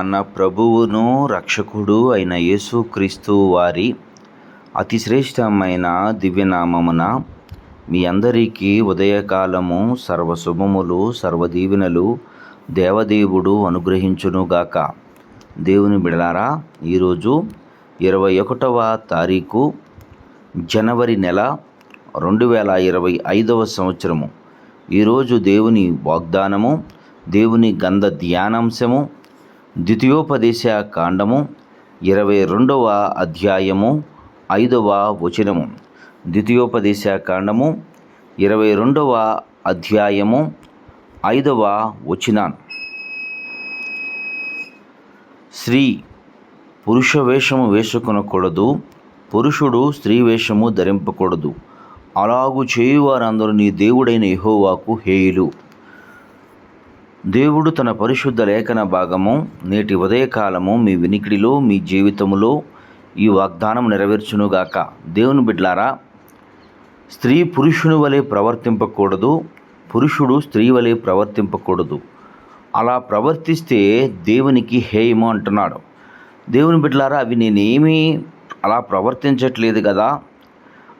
మన ప్రభువును రక్షకుడు అయిన యేసుక్రీస్తు వారి అతి శ్రేష్టమైన దివ్యనామమున మీ అందరికీ ఉదయకాలము సర్వశుభములు సర్వదీవెనలు దేవదేవుడు అనుగ్రహించునుగాక దేవుని బిడలారా ఈరోజు ఇరవై ఒకటవ తారీఖు జనవరి నెల రెండు వేల ఇరవై ఐదవ సంవత్సరము. ఈరోజు దేవుని వాగ్దానము దేవుని గంధ ధ్యానాంశము ద్వితీయోపదేశ కాండము ఇరవై రెండవ అధ్యాయము ఐదవ వచనము. ద్వితీయోపదేశ కాండము ఇరవై రెండవ అధ్యాయము ఐదవ వచనాన్ స్త్రీ పురుష వేషము వేసుకొనకూడదు పురుషుడు స్త్రీ వేషము ధరింపకూడదు. అలాగు చేయువారందరూ నీ దేవుడైన యహోవాకు హేయులు. దేవుడు తన పరిశుద్ధ లేఖన భాగము నేటి ఉదయకాలము మీ వినికిడిలో మీ జీవితములో ఈ వాగ్దానం నెరవేర్చునుగాక. దేవుని బిడ్లారా స్త్రీ పురుషుని వలె ప్రవర్తింపకూడదు పురుషుడు స్త్రీ వలె ప్రవర్తింపకూడదు. అలా ప్రవర్తిస్తే దేవునికి హేయము అంటున్నాడు. దేవుని బిడ్లారా అవి నేనేమీ అలా ప్రవర్తించట్లేదు కదా.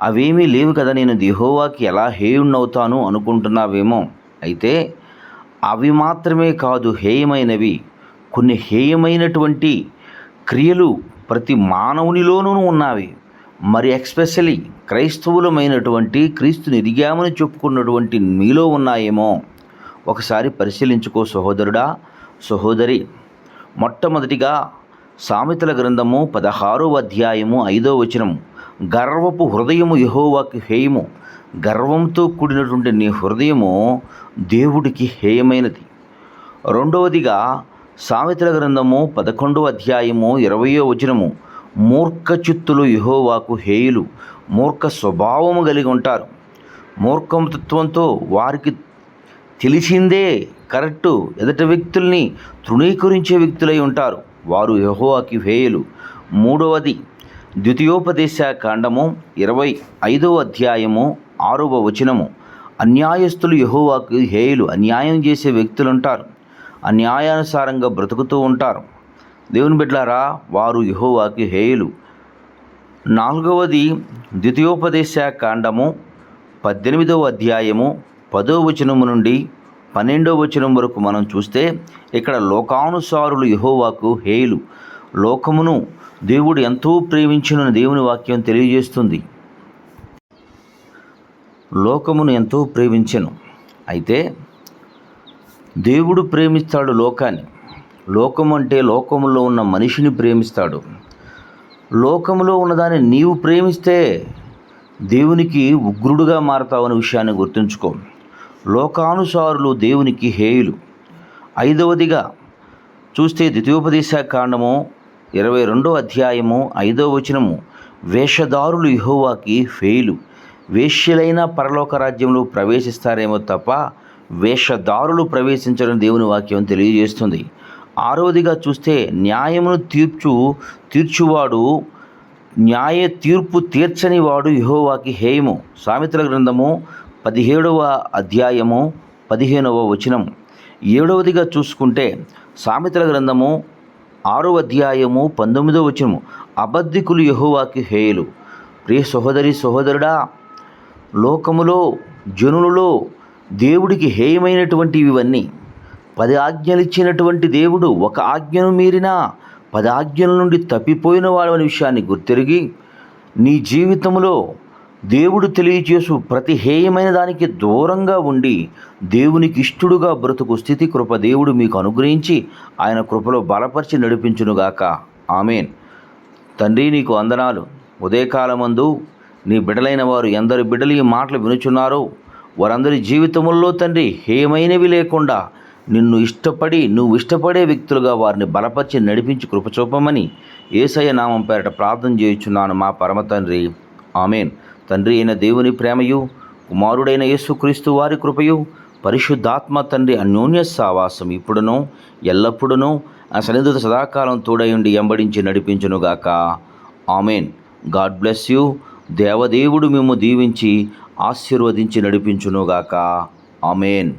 అవేమీ లేవు కదా. నేను దిహోవాకి ఎలా హేయుణ్ణవుతాను అనుకుంటున్నావేమో. అయితే అవి మాత్రమే కాదు హేయమైనవి. కొన్ని హేయమైనటువంటి క్రియలు ప్రతి మానవునిలోనూ ఉన్నవి. మరి ఎక్స్పెషలీ క్రైస్తవులమైనటువంటి క్రీస్తుని ఎదిగామని చెప్పుకున్నటువంటి మీలో ఉన్నాయేమో. ఒకసారి పరిశీలించుకో సహోదరుడా సహోదరి. మొట్టమొదటిగా సామెతల గ్రంథము పదహారో అధ్యాయము ఐదో వచనము గర్వపు హృదయము యహోవాకి హేయము. గర్వంతో కూడినటువంటి నీ హృదయము దేవుడికి హేయమైనది. రెండవదిగా సావిత్ర గ్రంథము పదకొండవ అధ్యాయము ఇరవయో వచనము మూర్ఖ చిత్తులు యహోవాకు హేయులు మూర్ఖ స్వభావము కలిగి ఉంటారు. మూర్ఖతత్వంతో వారికి తెలిసిందే కరెక్టు ఎదుట వ్యక్తుల్ని తృణీకరించే వ్యక్తులై ఉంటారు. వారు యహోవాకి హేయులు. మూడవది ద్వితీయోపదేశ కాండము ఇరవై ఐదవ అధ్యాయము ఆరవ వచనము. అన్యాయస్తులు యహోవాకు హేయులు అన్యాయం చేసే వ్యక్తులు ఉంటారు అన్యాయానుసారంగా బ్రతుకుతూ ఉంటారు. దేవుని బిడ్లారా వారు యహోవాకి హేయులు. నాలుగవది ద్వితీయోపదేశ కాండము పద్దెనిమిదవ అధ్యాయము పదో వచనము నుండి పన్నెండవ వచనం వరకు మనం చూస్తే ఇక్కడ లోకానుసారులు యహోవాకు హేయులు. లోకమును దేవుడు ఎంతో ప్రేమించిన దేవుని వాక్యం తెలియజేస్తుంది. లోకమును ఎంతో ప్రేమించను. అయితే దేవుడు ప్రేమిస్తాడు లోకాన్ని. లోకం అంటే లోకములో ఉన్న మనిషిని ప్రేమిస్తాడు. లోకములో ఉన్నదాన్ని నీవు ప్రేమిస్తే దేవునికి ఉగ్రుడుగా మారతావనే విషయాన్ని గుర్తుంచుకో. లోకానుసారులు దేవునికి హేయులు. ఐదవదిగా చూస్తే ద్వితీయోపదేశ కాండము ఇరవై రెండో అధ్యాయము ఐదవ వచనము వేషధారులు ఇహోవాకి ఫెయిలు వేశ్యలైన పరలోక రాజ్యంలో ప్రవేశిస్తారేమో తప్ప వేషధారులు ప్రవేశించడం దేవుని వాక్యం తెలియజేస్తుంది. ఆరవదిగా చూస్తే న్యాయమును తీర్చు తీర్చువాడు న్యాయ తీర్పు తీర్చని వాడు యహోవాకి హేయము. సామిత్ర గ్రంథము పదిహేడవ అధ్యాయము పదిహేనవ వచనం ఏడవదిగా చూసుకుంటే సామెతల గ్రంథము ఆరో అధ్యాయము పంతొమ్మిదవ వచనము. అబద్ధికులు యహోవాకి హేయులు. ప్రియ సహోదరి సహోదరుడా లోకములో జనులలో దేవుడికి హేయమైనటువంటి ఇవన్నీ పది ఆజ్ఞలు ఇచ్చినటువంటి దేవుడు ఒక ఆజ్ఞను మీరినా పది ఆజ్ఞల నుండి తప్పిపోయిన వాడు అనే విషయాన్ని గుర్తిరిగి నీ జీవితంలో దేవుడు తెలియచేసు ప్రతి హేయమైన దానికి దూరంగా ఉండి దేవునికి ఇష్టడుగా బ్రతుకు స్థితి కృప దేవుడు మీకు అనుగ్రహించి ఆయన కృపలో బలపరిచి నడిపించునుగాక. ఆమెన్. తండ్రి నీకు వందనాలు. ఉదయకాలమందు నీ బిడలైన వారు ఎందరు బిడ్డలు ఈ మాటలు వినుచున్నారో? వారందరి జీవితముల్లో తండ్రి హేమైనవి లేకుండా నిన్ను ఇష్టపడి నువ్వు ఇష్టపడే వ్యక్తులుగా వారిని బలపరిచి నడిపించి కృపచూపమని ఏసయ్య నామం పేరట ప్రార్థన చేయుచున్నాను మా పరమ తండ్రి. ఆమెన్. తండ్రి అయిన దేవుని ప్రేమయు కుమారుడైన యేసుక్రీస్తు వారి కృపయు పరిశుద్ధాత్మ తండ్రి అన్యోన్య సావాసం ఇప్పుడును ఎల్లప్పుడూ ఆ సన్నిధిత సదాకాలం తోడయుండి ఎంబడించి నడిపించునుగాక. ఆమెన్. God bless you. దేవదేవుడు మేము దీవించి ఆశీర్వదించి నడిపించునుగాక. ఆమెన్.